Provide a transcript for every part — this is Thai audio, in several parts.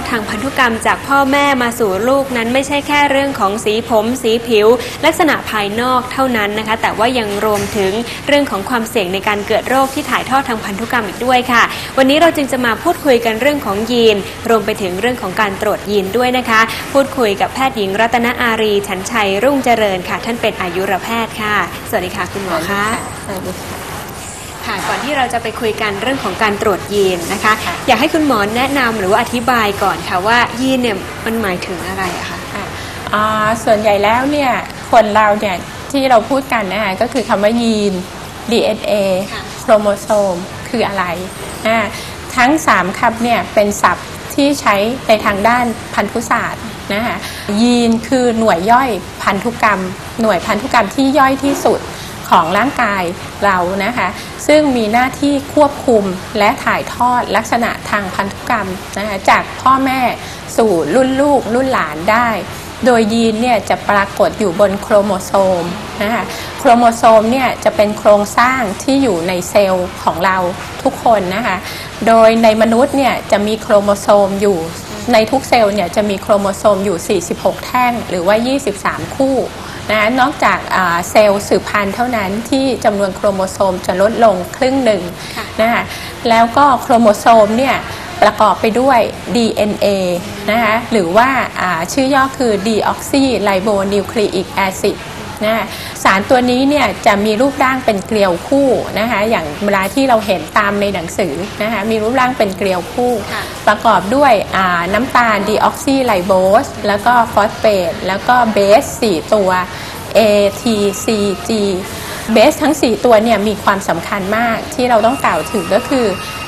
อดทางพันธุกรรมจากพ่อแม่มาสู่ลูกนั้นไม่ใช่แค่เรื่องของสีผม สีผิว ลักษณะภายนอกเท่านั้นนะคะ แต่ว่ายังรวมถึงเรื่องของความเสี่ยงในการเกิดโรคที่ถ่ายทอดทางพันธุกรรมอีกด้วยค่ะ วันนี้เราจึงจะมาพูดคุยกันเรื่องของยีน รวมไปถึงเรื่องของการตรวจยีนด้วยนะคะ พูดคุยกับแพทย์หญิงรัตนอารี ฉันชัยรุ่งเจริญค่ะ ท่านเป็นอายุรแพทย์ค่ะ สวัสดีค่ะคุณหมอคะสวัสดีค่ะ ค่ะก่อนที่เราจะไปคุยกันเรื่องของการตรวจยีนนะคะค่ะอยากให้คุณหมอแนะนำหรือว่าอธิบายก่อนค่ะว่ายีนเนี่ยมันหมายถึงอะไรอะคะอะอ่าส่วนใหญ่แล้วเนี่ยคนเราเนี่ยที่เราพูดกันนะคะก็คือคำว่ายีน DNA ค่ะโครโมโซมคืออะไรอ่าทั้ง 3คำเนี่ยเป็นศัพท์ที่ใช้ในทางด้านพันธุศาสตร์นะคะยีนคือหน่วยย่อยพันธุกรรม หน่วยพันธุกรรมที่ย่อยที่สุด ของร่างกายเรานะคะ ซึ่งมีหน้าที่ควบคุมและถ่ายทอดลักษณะทางพันธุกรรมนะคะจากพ่อแม่สู่รุ่นลูกรุ่นหลานได้ โดยยีนเนี่ยจะปรากฏอยู่บนโครโมโซมนะคะโครโมโซมเนี่ยจะเป็นโครงสร้างที่อยู่ในเซลล์ของเราทุกคนนะคะ โดยในมนุษย์เนี่ยจะมีโครโมโซมอยู่ในทุกเซลล์เนี่ยจะมีโครโมโซมอยู่ 46 แท่งหรือว่า 23 คู่ นะนอกจากอ่าเซลล์สืบพันธุ์เท่านั้นที่จำนวนโครโมโซมจะลดลงครึ่งหนึ่งค่ะนะคะแล้วก็โครโมโซมเนี่ยประกอบไปด้วย DNA นะคะหรือว่าอ่าชื่อย่อคือ deoxyribonucleic acid นะคะสารตัวนี้เนี่ยจะมีรูปร่างเป็นเกลียวคู่นะคะอย่างเวลาที่เราเห็นตามในหนังสือนะคะมีรูปร่างเป็นเกลียวคู่ค่ะประกอบด้วยอ่าน้ำตาล deoxyribose แล้วก็ฟอสเฟตแล้วก็เบส 4 ตัว A T C G เบสทั้ง 4 ตัวเนี่ยมีความสำคัญมากที่เราต้องกล่าวถึงก็คือ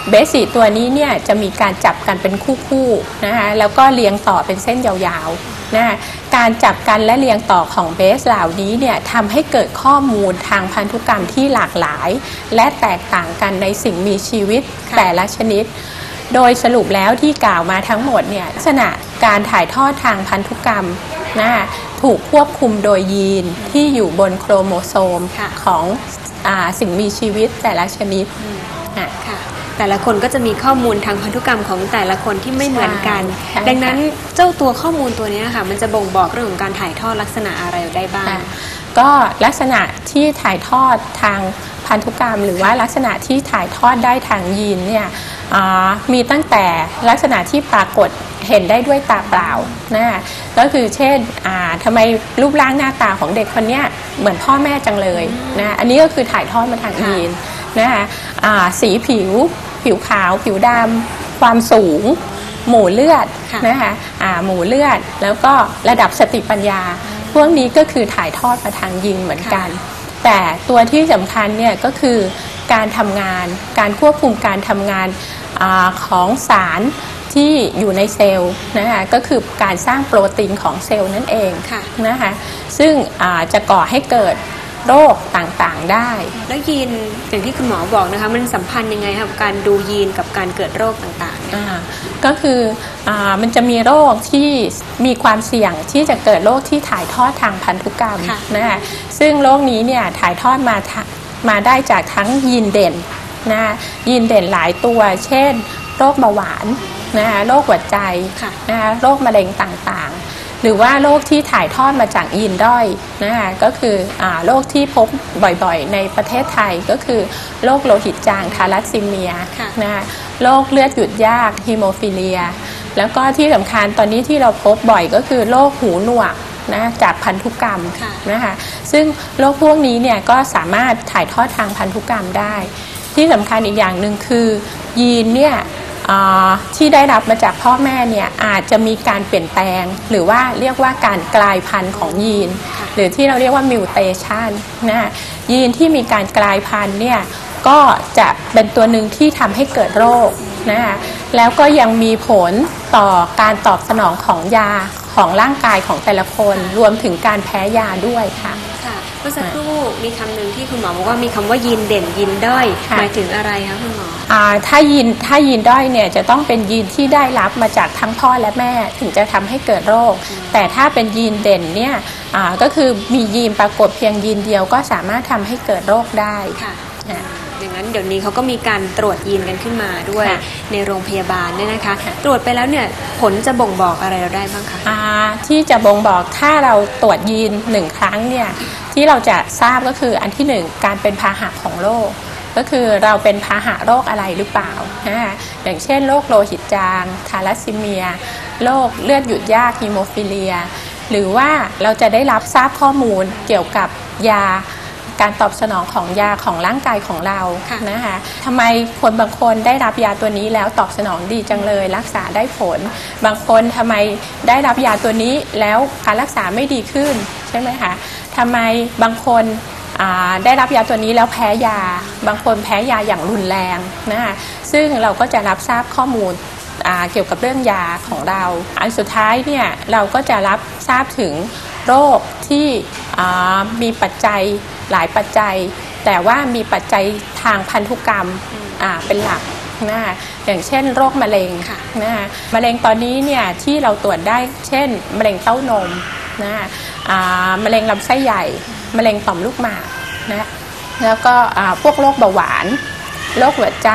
เบสสี่ตัวนี้เนี่ยจะมีการจับกันเป็นคู่ๆนะคะแล้วก็เรียงต่อเป็นเส้นยาวๆ นะคะการจับกันและเรียงต่อของเบสเหล่านี้เนี่ยทำให้เกิดข้อมูลทางพันธุกรรมที่หลากหลาย และแตกต่างกันในสิ่งมีชีวิตค่ะแต่ละชนิด โดยสรุปแล้วที่กล่าวมาทั้งหมดเนี่ยลักษณะการถ่ายทอดทางพันธุกรรมนะถูกควบคุมโดยยีนที่อยู่บนโครโมโซมค่ะของอาสิ่งมีชีวิตแต่ละชนิดอะค่ะ แต่ละคนก็จะมีข้อมูลทางพันธุกรรมของแต่ละคนที่ไม่เหมือนกัน ใช่ดังนั้นเจ้าตัวข้อมูลตัวเนี้ยค่ะ มันจะบ่งบอกเรื่องของการถ่ายทอดลักษณะอะไรได้บ้างอะ ก็ลักษณะที่ถ่ายทอดทางพันธุกรรม หรือว่าลักษณะที่ถ่ายทอดได้ทางยีนเนี่ยอ่ามีตั้งแต่ลักษณะที่ปรากฏเห็นได้ด้วยตาเปล่านะก็คือเช่นอ่าทำไมรูปร่างหน้าตาของเด็กคนเนี้ยเหมือนพ่อแม่จังเลยนะอันนี้ก็คือถ่ายทอดมาทางค่ะยี นนะคะอ่าสีผิว ผิวขาว ผิวดำความสูง หมู่เลือดค่ะนะคะอ่าหมู่เลือดแล้วก็ระดับสติปัญญา พวกนี้ก็คือถ่ายทอดมาทางยีนเหมือนกัน แต่ตัวที่สำคัญเนี่ยก็คือการทำงานการควบคุมการทำงานอาของสารที่อยู่ในเซลล์นะคะก็คือการสร้างโปรตีนของเซลล์นั่นเองค่ะนะคะซึ่งอ่าจะก่อให้เกิด โรคต่างๆได้ แล้วยีนอย่างที่คุณหมอบอกนะคะมันสัมพันธ์ยังไงคะกับการดูยีนกับการเกิดโรคต่างๆเนี่ยอ่าก็คืออามันจะมีโรคที่มีความเสี่ยงที่จะเกิดโรคที่ถ่ายทอดทางพันธุกรรมค่ะนะคะซึ่งโรคนี้เนี่ยถ่ายทอดมาทะมาได้จากทั้งยีนเด่นนะคะยีนเด่นหลายตัว เช่น โรคเบาหวานนะคะโรคหัวใจค่ะนะคะโรคมะเร็งต่างๆ หรือว่าโรคที่ถ่ายทอดมาจากยีนด้อยนะคะก็คืออโรคที่พบบ่อยๆ ในประเทศไทยก็คือโรคโลหิตจางทาลัสซีเมียค่ะนะคะโรคเลือดหยุดยากฮีโมฟิเลีย แล้วก็ที่สำคัญตอนนี้ที่เราพบบ่อยก็คือโรคหูหนวกนะจากพันธุกรรมะนะคะซึ่งโรคพวกนี้เนี่ยก็สามารถถ่ายทอดทางพันธุกรรมได้ ที่สำคัญอีกอย่างหนึ่งคือยีนเนี่ย ที่ได้รับมาจากพ่อแม่เนี่ยอาจจะมีการเปลี่ยนแปลง หรือว่าเรียกว่าการกลายพันธุ์ของยีนค่ะหรือที่เราเรียกว่ามิวเทชันนะยีนที่มีการกลายพันธุ์เนี่ยก็จะเป็นตัวหนึ่งที่ทำให้เกิดโรคนะคะแล้วก็ยังมีผลต่อการตอบสนองของยาของร่างกายของแต่ละคน รวมถึงการแพ้ยาด้วยค่ะค่ะ เมื่อสักครู่มีคำหนึ่งที่คุณหมอบอกว่ามีคำว่ายีนเด่นยีนด้อยค่ะหมายถึงอะไรคะคุณหมออ่าถ้ายีนถ้ายีนด้อยเนี่ยจะต้องเป็นยีนที่ได้รับมาจากทั้งพ่อและแม่ถึงจะทำให้เกิดโรค แต่ถ้าเป็นยีนเด่นเนี่ยอ่าก็คือมียีนปรากฏเพียงยีนเดียวก็สามารถทำให้เกิดโรคได้ค่ะอะอย่างนั้นเดี๋ยวนี้เขาก็มีการตรวจยีนกันขึ้นมาด้วยค่ะในโรงพยาบาลเนี่ยนะคะค่ะตรวจไปแล้วเนี่ยผลจะบ่งบอกอะไรเราได้บ้างคะอ่าที่จะบ่งบอกถ้าเราตรวจยีนหนึ่งครั้งเนี่ย ที่เราจะทราบก็คืออันที่หนึ่งการเป็นพาหะของโรคก็คือเราเป็นพาหะโรคอะไรหรือเปล่านะคะอย่างเช่นโรคโลหิตจางทาลัสซีเมีย โรคเลือดหยุดยากฮีโมฟิเลีย หรือว่าเราจะได้รับทราบข้อมูลเกี่ยวกับยาการตอบสนองของยาของร่างกายของเราค่ะนะคะทำไมคนบางคนได้รับยาตัวนี้แล้วตอบสนองดีจังเลย รักษาได้ผล บางคนทำไมได้รับยาตัวนี้แล้วการรักษาไม่ดีขึ้นใช่ไหมคะ ทำไมบางคนได้รับยาตัวนี้แล้วแพ้ยา บางคนแพ้ยาอย่างรุนแรงนะคะซึ่งเราก็จะรับทราบข้อมูลเกี่ยวกับเรื่องยาของเรา อันสุดท้ายเนี่ยเราก็จะรับทราบถึงโรคที่มีปัจจัยหลายปัจจัย แต่ว่ามีปัจจัยทางพันธุกรรมเป็นหลักนะอย่างเช่น โรคมะเร็งะนะมะเร็งตอนนี้เนี่ยที่เราตรวจได้เช่น มะเร็งเต้านมนะ มะเร็งลำไส้ใหญ่ มะเร็งต่อมลูกหมากนะแล้วก็อ่าพวกโรคเบาหวานโรคหัวใจ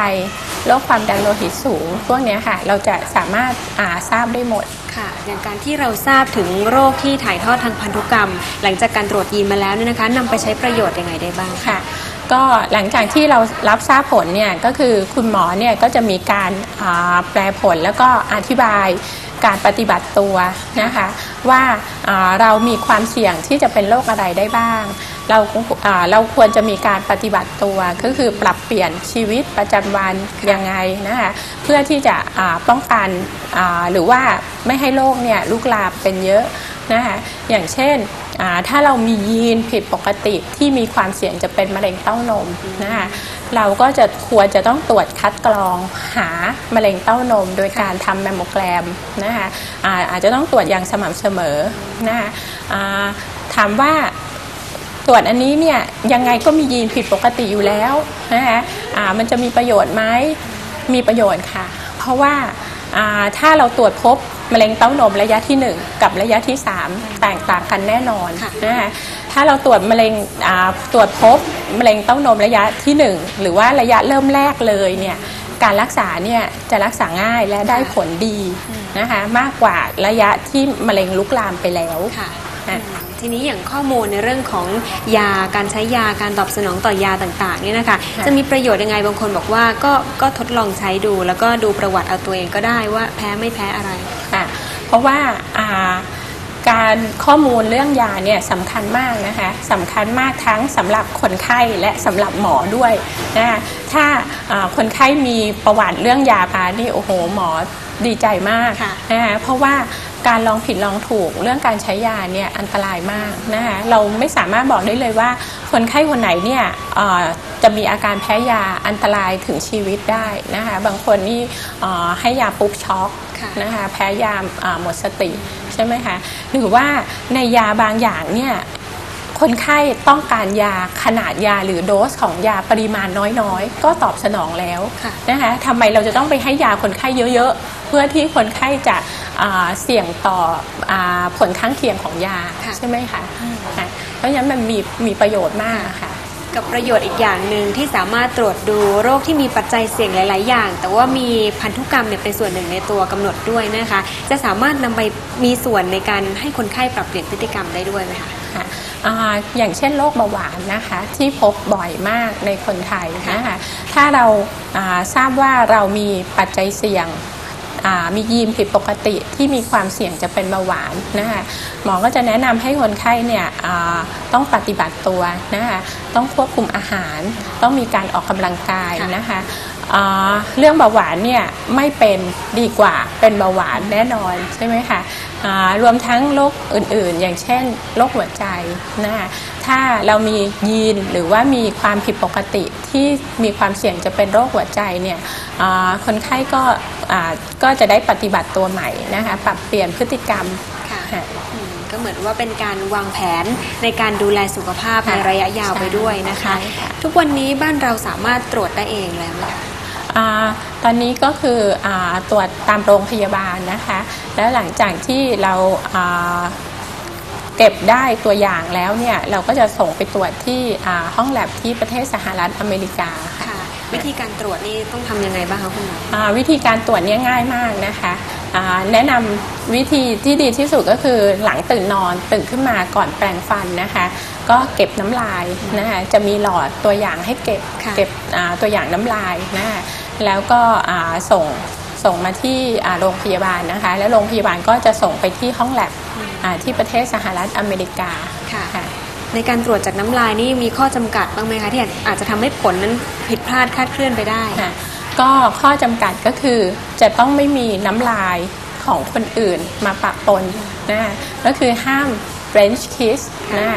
โรคความดันโลหิตสูง พวกเนี้ยค่ะ เราจะสามารถอ่าทราบได้หมดค่ะอย่างการที่เราทราบถึงโรคที่ถ่ายทอดทางพันธุกรรม หลังจากการตรวจยีนมาแล้วเนี่ยนะคะนำไปใช้ประโยชน์ยังไงได้บ้างคะค่ะ ก็หลังจากที่เรารับทราบผลเนี่ยก็คือคุณหมอเนี่ยก็จะมีการาแปลผลแล้วก็อธิบายการปฏิบัติตัวนะคะว่าอ่าเรามีความเสี่ยงที่จะเป็นโรคอะไรได้บ้าง เราอ่าเราควรจะมีการปฏิบัติตัวก็คือปรับเปลี่ยนชีวิตประจำวันยังไงนะคะเพื่อที่จะป้องกันหรือว่าไม่ให้โรคเนี่ยลุกลามเป็นเยอะ นะคะอย่างเช่นถ้าเรามียีนผิดปกติที่มีความเสี่ยงจะเป็นมะเร็งเต้านมนะคะเราก็จะควรจะต้องตรวจคัดกรองหามะเร็งเต้านม โดยการทำแมมโมแกรมนะคะอาจจะต้องตรวจอย่างสม่ำเสมอนะคะถามว่าตรวจอันนี้เนี่ยยังไงก็มียีนผิดปกติอยู่แล้วนะคะมันจะมีประโยชน์ไหมมีประโยชน์ค่ะ เพราะว่าถ้าเราตรวจพบ มะเร็งเต้านมระยะที่ 1 กับระยะที่ 3 แตกต่างกันแน่นอนค่ะนะคะถ้าเราตรวจมะเร็งอ่าตรวจพบมะเร็งเต้านมระยะที่ 1 หรือว่าระยะเริ่มแรกเลยเนี่ยการรักษาเนี่ยจะรักษาง่ายและได้ผลดีนะคะมากกว่าระยะที่มะเร็งลุกลามไปแล้วค่ะอะอืมทีนี้อย่างข้อมูลในเรื่องของยาการใช้ยาการตอบสนองต่อยาต่างๆเนี่ยนะคะค่ะจะมีประโยชน์ยังไงบางคนบอกว่าก็ก็ทดลองใช้ดู แล้วก็ดูประวัติเอาตัวเองก็ได้ว่าแพ้ไม่แพ้อะไรค่ะ เพราะว่าการข้อมูลเรื่องยาเนี่ยสำคัญมากนะคะสำคัญมากทั้งสำหรับคนไข้และสำหรับหมอด้วยนะคะถ้าคนไข้มีประวัติเรื่องยาพานี่โอ้โหหมอดีใจมากะนะคะเพราะว่าการลองผิดลองถูกเรื่องการใช้ยาเนี่ยอันตรายมากนะคะเราไม่สามารถบอกได้เลยว่า คนไข้คนไหนเนี่ยจะมีอาการแพ้ยาอันตรายถึงชีวิตได้นะคะบางคนนี่ให้ยาปุ๊บช็อกค่ะ นะคะแพ้ยาอ่าหมดสติใช่ไหมคะหรือว่าในยาบางอย่างเนี่ยคนไข้ต้องการยาขนาดยาหรือโดสของยาปริมาณน้อยๆ ก็ตอบสนองแล้วค่ะนะคะทำไมเราจะต้องไปให้ยาคนไข้เยอะๆ เพื่อที่คนไข้จะอ่าเสี่ยงต่ออาผลข้างเคียงของยาค่ะใช่ไหมคะค่ะเพราะฉะนั้นมันมีมีประโยชน์มากค่ะ กับประโยชน์อีกอย่างหนึ่งที่สามารถตรวจดูโรคที่มีปัจจัยเสี่ยงหลาย ๆ อย่าง แต่ว่ามีพันธุกรรมเนี่ยเป็นส่วนหนึ่งในตัวกำหนดด้วยนะคะ จะสามารถนำไปมีส่วนในการให้คนไข้ปรับเปลี่ยนพฤติกรรมได้ด้วยไหมคะอย่างเช่นโรคเบาหวานนะคะที่พบบ่อยมากในคนไทยนะคะถ้าเราาทราบว่าเรามีปัจจัยเสี่ยง มียีนผิดปกติที่มีความเสี่ยงจะเป็นเบาหวานนะคะหมอก็จะแนะนำให้คนไข้เนี่ยต้องปฏิบัติตัวนะคะต้องควบคุมอาหาร ต้องมีการออกกำลังกายนะคะเรื่องเบาหวานเนี่ยไม่เป็นดีกว่าเป็นเบาหวานแน่นอนใช่ไหมคะ รวมทั้งโรคอื่นๆ อย่างเช่นโรคหัวใจนะคะถ้าเรามียีนหรือว่ามีความผิดปกติที่มีความเสี่ยงจะเป็นโรคหัวใจเนี่ยอ่าคนไข้ก็อ่าก็จะได้ปฏิบัติตัวใหม่นะคะปรับเปลี่ยนพฤติกรรมค่ะค่ะอืมก็เหมือนว่าเป็นการวางแผนในการดูแลสุขภาพค่ะในระยะยาวไปด้วยนะคะใช่ค่ะทุกวันนี้บ้านเราสามารถตรวจได้เองแล้วเหรออา ตอนนี้ก็คืออาตรวจตามโรงพยาบาลนะคะ แล้วหลังจากที่เราอ่าเก็บได้ตัวอย่างแล้วเนี่ยเราก็จะส่งไปตรวจที่อ่าห้องแลบที่ประเทศสหรัฐอเมริกาค่ะค่ะวิธีการตรวจนี่ต้องทำยังไงบ้างคะคุณหมออ่าวิธีการตรวจเนี่ยง่ายมากนะคะอ่าแนะนำวิธีที่ดีที่สุดก็คือหลังตื่นนอนตื่นขึ้นมาก่อนแปรงฟันนะคะ ก็เก็บน้ำลายนะคะจะมีหลอดตัวอย่างให้เก็บค่ะเก็บอ่าตัวอย่างน้ำลายนะคะ แล้วก็อ่าส่งส่งมาที่อ่าโรงพยาบาลนะคะ แล้วโรงพยาบาลก็จะส่งไปที่ห้องแลบอ่าที่ประเทศสหรัฐอเมริกาค่ะค่ะในการตรวจจากน้ำลายนี่มีข้อจำกัดบ้างไหมคะที่อาจจะทำให้ผลนั้นผิดพลาดคลาดเคลื่อนไปได้ค่ะก็ข้อจำกัดก็คือจะต้องไม่มีน้ำลายของคนอื่นมาปะปนนะก็คือห้าม French kiss นะ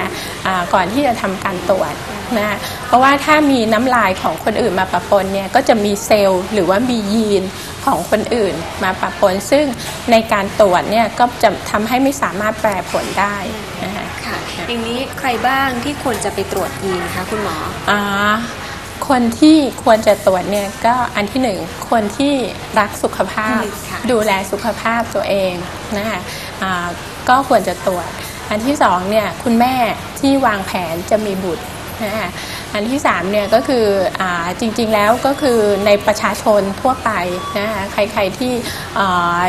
อ่าก่อนที่จะทำการตรวจนะเพราะว่าถ้ามีน้ำลายของคนอื่นมาปะปนเนี่ยก็จะมีเซลล์หรือว่ามียีนของคนอื่นมาปะปน ซึ่งในการตรวจเนี่ยก็จะทำให้ไม่สามารถแปลผลได้นะคะค่ะอย่างนี้ใครบ้างที่ควรจะไปตรวจยีนคะคุณหมออ่าคนที่ควรจะตรวจเนี่ยก็อันที่หนึ่งคนที่รักสุขภาพอืมค่ะดูแลสุขภาพตัวเองนะคะอ่าก็ควรจะตรวจ อันที่สองเนี่ยคุณแม่ที่วางแผนจะมีบุตรนะคะอันที่สามเนี่ยก็คืออาจริงๆแล้วก็คือในประชาชนทั่วไปนะคะใครๆที่อ่า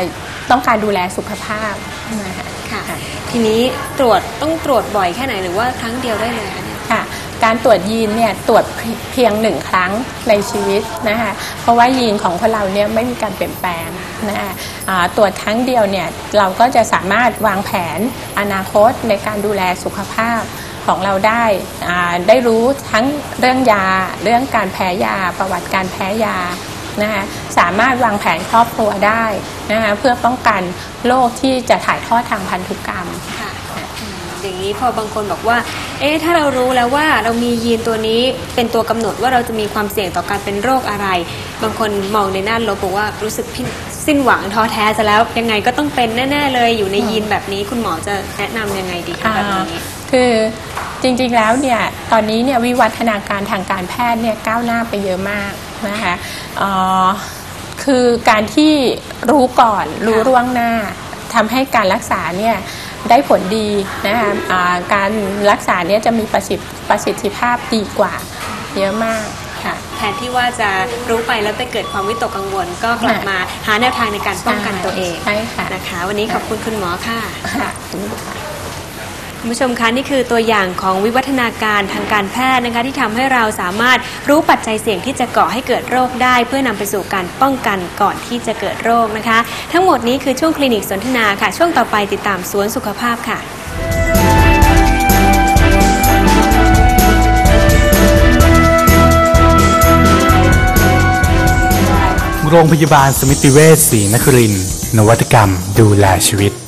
ต้องการดูแลสุขภาพนะคะค่ะทีนี้ตรวจต้องตรวจบ่อยแค่ไหนหรือว่าครั้งเดียวได้เลยคะ การตรวจยีนเนี่ยตรวจเพียงหนึ่งครั้งในชีวิตนะคะเพราะว่ายีนของคนเราเนี่ยไม่มีการเปลี่ยนแปลงนะคะตรวจครั้งเดียวเนี่ยเราก็จะสามารถวางแผนอนาคตในการดูแลสุขภาพของเราได้ได้รู้ทั้งเรื่องยา เรื่องการแพ้ยา ประวัติการแพ้ยา นะคะสามารถวางแผนครอบครัวได้นะคะเพื่อป้องกันโรคที่จะถ่ายทอดทางพันธุกรรม ค่ะอืมอย่างนี้พอบางคนบอกว่า เอ๊ะถ้าเรารู้แล้วว่าเรามียีนตัวนี้เป็นตัวกำหนดว่าเราจะมีความเสี่ยงต่อการเป็นโรคอะไร บางคนมองในด้านลบบอกว่ารู้สึกพิสิ้นหวังท้อแท้ซะแล้วยังไงก็ต้องเป็นแน่ๆเลยอยู่ในยีนแบบนี้คุณหมอจะแนะนำยังไงดีคะแบบนี้ คือจริงๆแล้วเนี่ยตอนนี้เนี่ยวิวัฒนาการทางการแพทย์เนี่ยก้าวหน้าไปเยอะมาก นะคะเอ่อคือการที่รู้ก่อนรู้ค่ะล่วงหน้าทำให้การรักษาเนี่ยได้ผลดีนะคะอ่าการรักษาเนี่ยจะมีประสิทธิประสิทธิภาพดีกว่าเยอะมากค่ะแทนที่ว่าจะรู้ไปแล้วไปเกิดความวิตกกังวล ก็กลับมาหาแนวทางในการป้องกันตัวเองใช่ค่ะนะคะ วันนี้ขอบคุณคุณหมอค่ะค่ะ คุณผู้ชมคะนี่คือตัวอย่างของวิวัฒนาการทางการแพทย์นะคะที่ทำให้เราสามารถรู้ปัจจัยเสี่ยงที่จะก่อให้เกิดโรคได้ เพื่อนำไปสู่การป้องกันก่อนที่จะเกิดโรคนะคะ ทั้งหมดนี้คือช่วงคลินิกสนทนาค่ะ ช่วงต่อไปติดตามสวนสุขภาพค่ะ โรงพยาบาลสมิติเวชศรีนครินทร์นวัตกรรมดูแลชีวิต